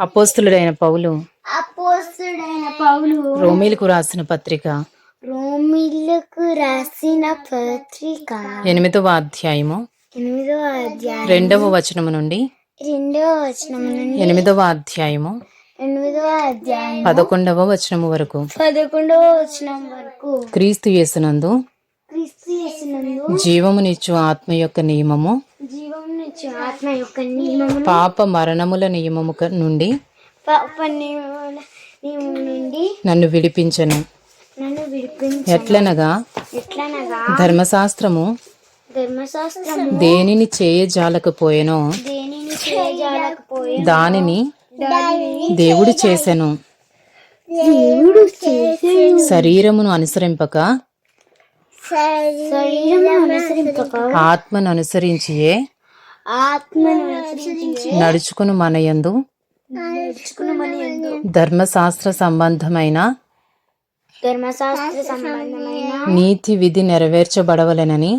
అపోస్తులుడైన పౌలు. అపోస్తుడైన పౌలు. రోమిలకు రాసిన పత్రిక. రోమిలకు రాసిన పత్రిక. ఎనిమిదవ అధ్యాయము. ఎనిమిదవ అధ్యాయం రెండవ వచనము నుండి. రెండవ వచనం నుండి. ఎనిమిదవ అధ్యాయము. ఎనిమిదవ అధ్యాయం పదకొండవ వచనము వరకు. పదకొండవ వచనం వరకు. క్రీస్తు యేసునందు క్రీస్తు యేసునందు జీవమునిచ్చు ఆత్మ యొక్క నియమము. ఆత్మ యొక్క నియమము పాప మరణముల నియమము నుండి పాప నియమముల నియమం నుండి నన్ను విడిపించను. నన్ను విడిపించ ఎట్లనగా? ఎట్లనగా? ధర్మశాస్త్రము ధర్మశాస్త్రము. దేనిని చేయజాలకపోయెనో దేనిని చేయజాలకపోయే దానిని దేవుడు చేసెను. దేవుడు శరీరమును అనుసరింపక ఆత్మను అనుసరించియే నడుచుకుని మన యందు ధర్మశాస్త్ర సంబంధమైన ధర్మశాస్త్ర సంబంధమైన నీతి విధి నెరవేర్చబడవలెనని.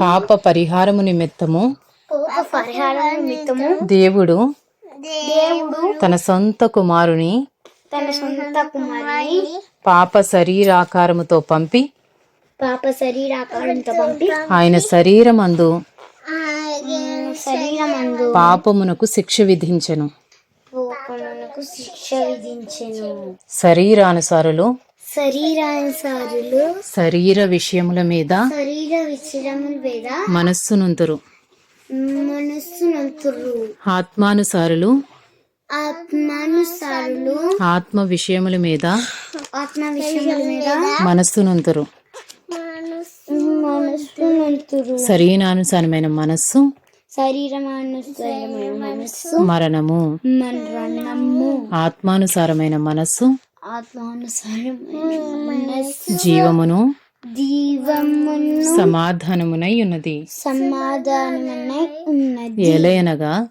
పాప పరిహారము నిమిత్తము పరిహారం నిమిత్తము దేవుడు దేవుడు తన సొంత కుమారుని తన సొంత కుమారుని పాప శరీరాకారముతో పంపి పాప శరీరాకారంతో పంపి ఆయన శరీరమందు శరీరమందు పాపమునకు శిక్ష విధించెను. పాపమునకు శిక్ష విధించెను. శరీరానుసారులు శరీరానుసారులు శరీర విషయముల మీద శరీర విశ్రముల మీద మనస్సునుంతురు. మనస్సు నంతురు ఆత్మానుసారులు ఆత్మానుసారులు ఆత్మ విషయముల మీద ఆత్మ విషయముల మీద మనస్సునుంతురు. మనస్సు నంతురు శరీరానుసారమైన మనస్సు. శరీరమానుసారమైన మనస్సు. మరణము. మరణము. ఆత్మానుసారమైన మనస్సు. ఆత్మానుసారమైన మనస్సు. జీవమును. జీవమును. సమాధానమునై ఉన్నది. సమాధానమై ఉన్నది. ఏలయనగా.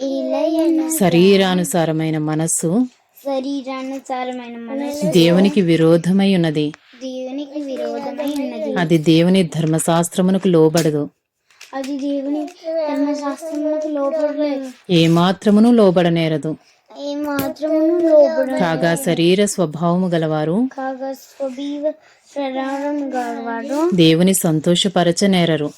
ఇలయన శరీరానుసారమైన మనస్సు. శరీరానుసారమైన మనస్సు. దేవునికి విరోధమై ఉన్నది. దేవునికి విరోధమై ఉన్నది. అది దేవుని ధర్మశాస్త్రమునకు లోబడదు. అది దేవుని ధర్మశాస్త్రములకు లోపడలేదు ఏమాత్రమును లోబడనేరదు. ఏ మాత్రమును లోపడ కాగా శరీర స్వభావము గలవారు కాగా స్వభీవ శరీరం గలవాడు దేవుని సంతోషపరచనేరరు.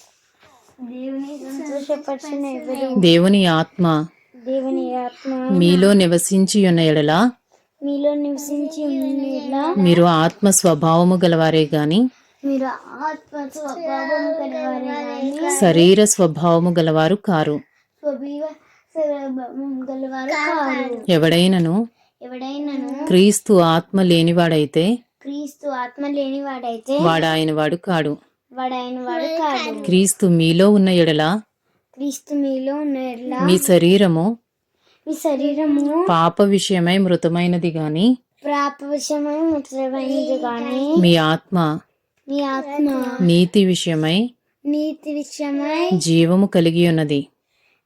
దేవుని సంతోషపరిచిన ఎవరు దేవుని ఆత్మ దేవుని ఆత్మ మీలో నివసించి ఉన్న ఎడల? మీలో నివసించి మీరు ఆత్మ స్వభావము గలవారే గాని? మీరు ఆత్మ శరీర స్వభావము గలవారు కారు. గలవారు ఎవడైనను? ఎవడైనాను? క్రీస్తు ఆత్మ లేనివాడైతే? క్రీస్తు ఆత్మ లేనివాడైతే? వాడు ఆయన వాడు కాడు. వాడైన వాడు కాదు క్రీస్తు మీలో ఉన్న ఎడల? క్రీస్తు మీలో మీ శరీరము మీ శరీరము పాప విషయమై మృతమైనది గాని ప్రాపవశమై ముఖ్యమైనది కానీ మీ ఆత్మ మీ ఆత్మ నీతి విషయమై నీతి విషయమై జీవము కలిగి ఉన్నది.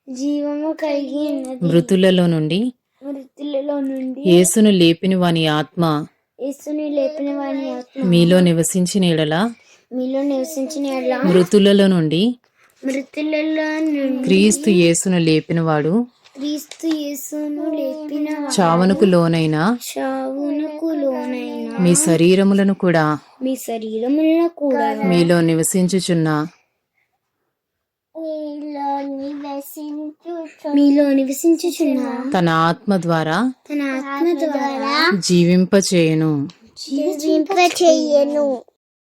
జీవము కలిగి ఉన్నది. మృతులలో నుండి మృతులలో నుండి యేసును లేపిన వాని ఆత్మ యేసుని లేపిన వాని ఆత్మ మీలో నివసించిన ఎడల మీలో నివసించిన ఎడల మృతులలో నుండి క్రీస్తు యేసును లేపినవాడు క్రీస్తు యేసును లేపిన చావనుకు లోనైన చావునకు లోనైన మీ శరీరములను కూడా మీ శరీరములను కూడా మీలో నివసించుచున్న మీలో నివసించుచున్న తన ఆత్మ ద్వారా తన ఆత్మ ద్వారా జీవింపచేయును. జీవింప చెయ్యను